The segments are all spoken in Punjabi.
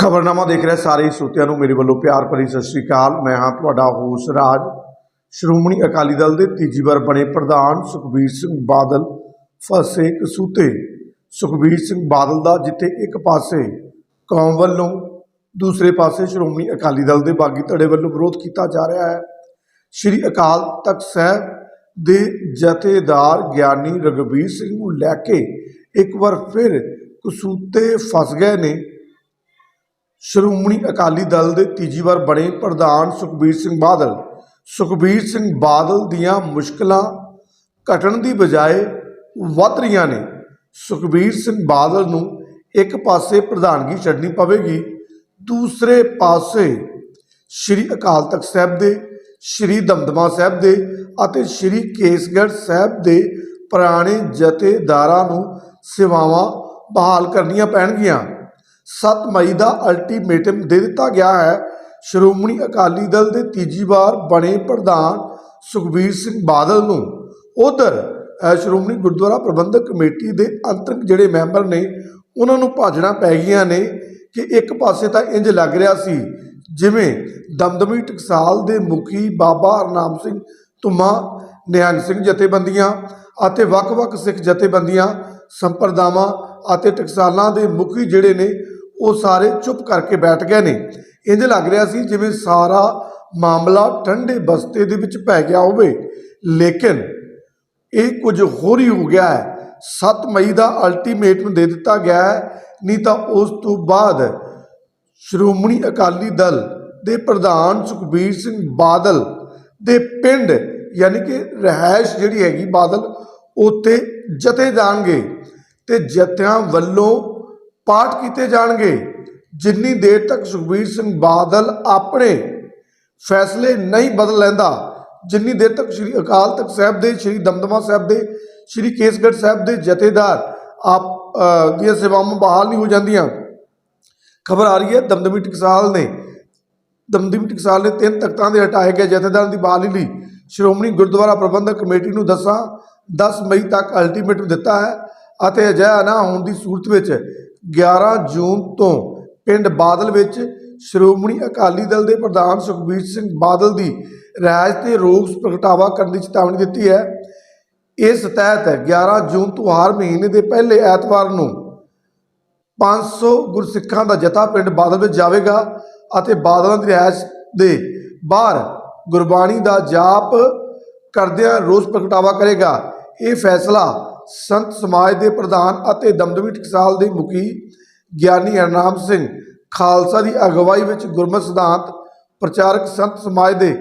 ਖਬਰਨਾਮਾ ਦੇਖ ਰਹੇ ਸਾਰੇ ਹੀ ਨੂੰ ਮੇਰੇ ਵੱਲੋਂ ਪਿਆਰ ਭਰੀ ਸਤਿ ਸ੍ਰੀ ਅਕਾਲ। ਮੈਂ ਹਾਂ ਤੁਹਾਡਾ ਹੋਸ ਰਾਜ। ਸ਼੍ਰੋਮਣੀ ਅਕਾਲੀ ਦਲ ਦੇ ਤੀਜੀ ਵਾਰ ਬਣੇ ਪ੍ਰਧਾਨ ਸੁਖਬੀਰ ਸਿੰਘ ਬਾਦਲ ਫਸੇ ਕਸੂਤੇ ਸੁਖਬੀਰ ਸਿੰਘ ਬਾਦਲ ਦਾ ਜਿੱਥੇ ਇੱਕ ਪਾਸੇ ਕੌਮ ਵੱਲੋਂ, ਦੂਸਰੇ ਪਾਸੇ ਸ਼੍ਰੋਮਣੀ ਅਕਾਲੀ ਦਲ ਦੇ ਬਾਗੀ ਧੜੇ ਵੱਲੋਂ ਵਿਰੋਧ ਕੀਤਾ ਜਾ ਰਿਹਾ ਹੈ। ਸ਼੍ਰੀ ਅਕਾਲ ਤਖਤ ਸਾਹਿਬ ਦੇ ਜਥੇਦਾਰ ਗਿਆਨੀ ਰਗਵੀਰ ਸਿੰਘ ਨੂੰ ਲੈ ਕੇ ਇੱਕ ਵਾਰ ਫਿਰ ਕਸੂਤੇ ਫਸ ਗਏ ਨੇ। ਸ਼੍ਰੋਮਣੀ ਅਕਾਲੀ ਦਲ ਦੇ ਤੀਜੀ ਵਾਰ ਬਣੇ ਪ੍ਰਧਾਨ ਸੁਖਬੀਰ ਸਿੰਘ ਬਾਦਲ। ਸੁਖਬੀਰ ਸਿੰਘ ਬਾਦਲ ਦੀਆਂ ਮੁਸ਼ਕਲਾਂ ਘਟਣ ਦੀ ਬਜਾਏ ਵੱਧ ਰਹੀਆਂ ਨੇ। ਸੁਖਬੀਰ ਸਿੰਘ ਬਾਦਲ ਨੂੰ ਇੱਕ ਪਾਸੇ ਪ੍ਰਧਾਨਗੀ ਛੱਡਣੀ ਪਵੇਗੀ, ਦੂਸਰੇ ਪਾਸੇ ਸ਼੍ਰੀ ਅਕਾਲ ਤਖਤ ਸਾਹਿਬ ਦੇ, ਸ਼੍ਰੀ ਦਮਦਮਾ ਸਾਹਿਬ ਦੇ ਅਤੇ ਸ਼੍ਰੀ ਕੇਸਗੜ੍ਹ ਸਾਹਿਬ ਦੇ ਪੁਰਾਣੇ ਜਥੇਦਾਰਾਂ ਨੂੰ ਸੇਵਾਵਾਂ ਬਹਾਲ ਕਰਨੀਆਂ ਪੈਣਗੀਆਂ। 7 ਮਈ ਦਾ ਅਲਟੀਮੇਟਮ ਦੇ ਦਿੱਤਾ ਗਿਆ ਹੈ। ਸ਼੍ਰੋਮਣੀ ਅਕਾਲੀ ਦਲ ਦੇ ਤੀਜੀ ਵਾਰ ਬਣੇ ਪ੍ਰਧਾਨ ਸੁਖਬੀਰ ਸਿੰਘ ਬਾਦਲ ਨੂੰ। ਉਧਰ ਸ਼੍ਰੋਮਣੀ ਗੁਰਦੁਆਰਾ ਪ੍ਰਬੰਧਕ ਕਮੇਟੀ ਦੇ ਅੰਤਰਿਮ ਜਿਹੜੇ ਮੈਂਬਰ ਨੇ, ਉਹਨਾਂ ਨੂੰ ਭਾਜਣਾ ਪੈ ਗਈਆਂ ਨੇ ਕਿ ਇੱਕ ਪਾਸੇ ਤਾਂ ਇੰਜ ਲੱਗ ਰਿਹਾ ਸੀ, ਜਿਵੇਂ ਦਮਦਮੀ ਟਕਸਾਲ ਦੇ ਮੁਖੀ ਬਾਬਾ ਹਰਨਾਮ ਸਿੰਘ ਧੁਮਾ, ਨਿਹੰਗ ਸਿੰਘ ਜਥੇਬੰਦੀਆਂ ਅਤੇ ਵੱਖ-ਵੱਖ ਸਿੱਖ ਜਥੇਬੰਦੀਆਂ, ਸੰਪਰਦਾਵਾਂ ਅਤੇ ਟਕਸਾਲਾਂ ਦੇ ਮੁਖੀ ਜਿਹੜੇ ਨੇ ਉਹ ਸਾਰੇ ਚੁੱਪ ਕਰਕੇ ਬੈਠ ਗਏ ਨੇ। ਇੰਜ ਲੱਗ ਰਿਹਾ ਸੀ ਜਿਵੇਂ ਸਾਰਾ ਮਾਮਲਾ ਠੰਡੇ ਬਸਤੇ ਦੇ ਵਿੱਚ ਪੈ ਗਿਆ ਹੋਵੇ। ਲੇਕਿਨ ਇਹ ਕੁਝ ਹੋਰ ਹੀ ਹੋ ਗਿਆ ਹੈ। 7 ਮਈ ਦਾ ਅਲਟੀਮੇਟਮ ਦੇ ਦਿੱਤਾ ਗਿਆ ਹੈ। ਨਹੀਂ ਤਾਂ ਉਸ ਤੋਂ ਬਾਅਦ ਸ਼੍ਰੋਮਣੀ ਅਕਾਲੀ ਦਲ ਦੇ ਪ੍ਰਧਾਨ ਸੁਖਬੀਰ ਸਿੰਘ ਬਾਦਲ ਦੇ ਪਿੰਡ, ਯਾਨੀ ਕਿ ਰਹਿائش ਜਿਹੜੀ ਹੈਗੀ ਬਾਦਲ ਉੱਤੇ ਜਤੇ ਜਾਣਗੇ। ਤੇ ਜਥਿਆਂ ਵੱਲੋਂ ਪਾਠ ਕੀਤੇ ਜਾਣਗੇ। ਜਿੰਨੀ ਦੇਰ ਤੱਕ ਸੁਖਬੀਰ ਸਿੰਘ ਬਾਦਲ ਆਪਣੇ ਫੈਸਲੇ ਨਹੀਂ ਬਦਲ ਲੈਂਦਾ, ਜਿੰਨੀ ਦੇਰ ਤੱਕ ਸ੍ਰੀ ਅਕਾਲ ਤਖਤ ਸਾਹਿਬ ਦੇ, ਸ੍ਰੀ ਦਮਦਮਾ ਸਾਹਿਬ ਦੇ, ਸ੍ਰੀ ਕੇਸਗੜ੍ਹ ਸਾਹਿਬ ਦੇ ਜਥੇਦਾਰ ਆਪ ਦੀਆਂ ਸੇਵਾਵਾਂ ਬਹਾਲ ਨਹੀਂ ਹੋ ਜਾਂਦੀਆਂ। ਖਬਰ ਆ ਰਹੀ ਹੈ, ਦਮਦਮੀ ਟਕਸਾਲ ਨੇ, ਦਮਦਮੀ ਟਕਸਾਲ ਨੇ ਤਿੰਨ ਤਖਤਾਂ ਦੇ ਹਟਾਏ ਗਏ ਜਥੇਦਾਰਾਂ ਦੀ ਬਹਾਲੀ ਲਈ ਸ਼੍ਰੋਮਣੀ ਗੁਰਦੁਆਰਾ ਪ੍ਰਬੰਧਕ ਕਮੇਟੀ ਨੂੰ ਦੱਸਾਂ 10 ਮਈ ਤੱਕ ਅਲਟੀਮੇਟਮ ਦਿੱਤਾ ਹੈ ਅਤੇ ਅਜਿਹਾ ਨਾ ਹੋਣ ਦੀ ਸੂਰਤ ਵਿੱਚ 11 ਜੂਨ ਤੋਂ ਪਿੰਡ ਬਾਦਲ ਵਿੱਚ ਸ਼੍ਰੋਮਣੀ ਅਕਾਲੀ ਦਲ ਦੇ ਪ੍ਰਧਾਨ ਸੁਖਬੀਰ ਸਿੰਘ ਬਾਦਲ ਦੀ ਰਾਜ ਤੇ ਰੋਸ ਪ੍ਰਗਟਾਵਾ ਕਰਨ ਦੀ ਚੇਤਾਵਨੀ ਦਿੱਤੀ ਹੈ। ਇਸ ਤਹਿਤ 11 ਜੂਨ ਤੋਂ ਹਰ ਮਹੀਨੇ ਦੇ ਪਹਿਲੇ ਐਤਵਾਰ ਨੂੰ 500 ਗੁਰਸਿੱਖਾਂ ਦਾ ਜਥਾ ਪਿੰਡ ਬਾਦਲ ਵਿੱਚ ਜਾਵੇਗਾ ਅਤੇ ਬਾਦਲਾਂ ਦੀ ਰਿਹਾਇਸ਼ ਦੇ ਬਾਹਰ ਗੁਰਬਾਣੀ ਦਾ ਜਾਪ ਕਰਦਿਆਂ ਰੋਸ ਪ੍ਰਗਟਾਵਾ ਕਰੇਗਾ। ਇਹ ਫੈਸਲਾ ਸੰਤ ਸਮਾਜ ਦੇ ਪ੍ਰਧਾਨ ਅਤੇ ਦਮਦਮੀ ਟਕਸਾਲ ਦੇ ਮੁਖੀ ਗਿਆਨੀ ਹਰਨਾਮ ਸਿੰਘ ਖਾਲਸਾ ਦੀ ਅਗਵਾਈ ਵਿੱਚ ਗੁਰਮਤਿ ਸਿਧਾਂਤ ਪ੍ਰਚਾਰਕ ਸੰਤ ਸਮਾਜ ਦੇ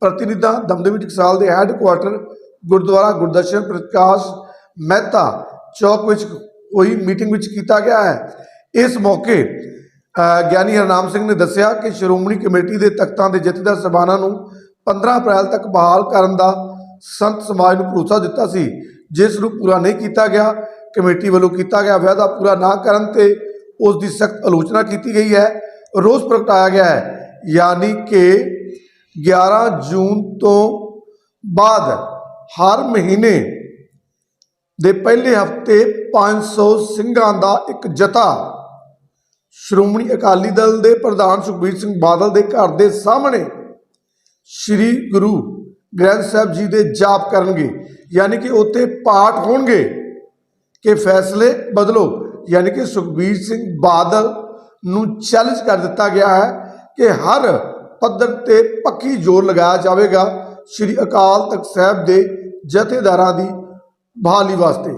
ਪ੍ਰਤੀਨਿਧਾਂ, ਦਮਦਮੀ ਟਕਸਾਲ ਦੇ ਹੈੱਡਕੁਆਟਰ, ਗੁਰਦੁਆਰਾ ਗੁਰਦਰਸ਼ਨ ਪ੍ਰਕਾਸ਼ ਮਹਿਤਾ ਚੌਕ ਵਿੱਚ ਹੋਈ ਮੀਟਿੰਗ ਵਿੱਚ ਕੀਤਾ ਗਿਆ ਹੈ। ਇਸ ਮੌਕੇ ਗਿਆਨੀ ਹਰਨਾਮ ਸਿੰਘ ਨੇ ਦੱਸਿਆ ਕਿ ਸ਼੍ਰੋਮਣੀ ਕਮੇਟੀ ਦੇ ਤਖਤਾਂ ਦੇ ਜਥੇਦਾਰ ਸਭਾਨਾਂ ਨੂੰ 15 ਅਪ੍ਰੈਲ ਤੱਕ ਬਹਾਲ ਕਰਨ ਦਾ ਸੰਤ ਸਮਾਜ ਨੂੰ ਭਰੋਸਾ ਦਿੱਤਾ ਸੀ। ਜਿਸ ਨੂੰ ਪੂਰਾ ਨਹੀਂ ਕੀਤਾ ਗਿਆ, ਕਮੇਟੀ ਵੱਲੋਂ ਕੀਤਾ ਗਿਆ ਵਾਅਦਾ ਪੂਰਾ ਨਾ ਕਰਨ ਤੇ ਉਸ ਦੀ ਸਖਤ ਆਲੋਚਨਾ ਕੀਤੀ ਗਈ ਹੈ। ਰੋਸ ਪ੍ਰਗਟਾਇਆ ਗਿਆ ਹੈ, ਯਾਨੀ ਕਿ 11 ਜੂਨ ਤੋਂ ਬਾਅਦ ਹਰ ਮਹੀਨੇ ਦੇ ਪਹਿਲੇ ਹਫ਼ਤੇ 500 ਸਿੰਘਾਂ ਦਾ ਇੱਕ ਜਥਾ ਸ਼੍ਰੋਮਣੀ ਅਕਾਲੀ ਦਲ ਦੇ ਪ੍ਰਧਾਨ ਸੁਖਬੀਰ ਸਿੰਘ ਬਾਦਲ ਦੇ ਘਰ ਦੇ ਸਾਹਮਣੇ ਸ੍ਰੀ ਗੁਰੂ ਗ੍ਰੰਥ ਸਾਹਿਬ ਜੀ ਦੇ ਜਾਪ ਕਰਨਗੇ। ਯਾਨੀ ਕਿ ਉੱਥੇ ਪਾਠ ਹੋਣਗੇ ਕਿ ਫੈਸਲੇ ਬਦਲੋ। ਯਾਨੀ ਕਿ ਸੁਖਬੀਰ ਸਿੰਘ ਬਾਦਲ ਨੂੰ ਚੈਲੰਜ ਕਰ ਦਿੱਤਾ ਗਿਆ ਹੈ ਕਿ ਹਰ ਪੱਧਰ ਤੇ ਪੱਕੀ ਜ਼ੋਰ ਲਗਾਇਆ ਜਾਵੇਗਾ ਸ੍ਰੀ ਅਕਾਲ ਤਖਤ ਸਾਹਿਬ ਦੇ ਜਥੇਦਾਰਾਂ ਦੀ ਬਹਾਲੀ ਵਾਸਤੇ।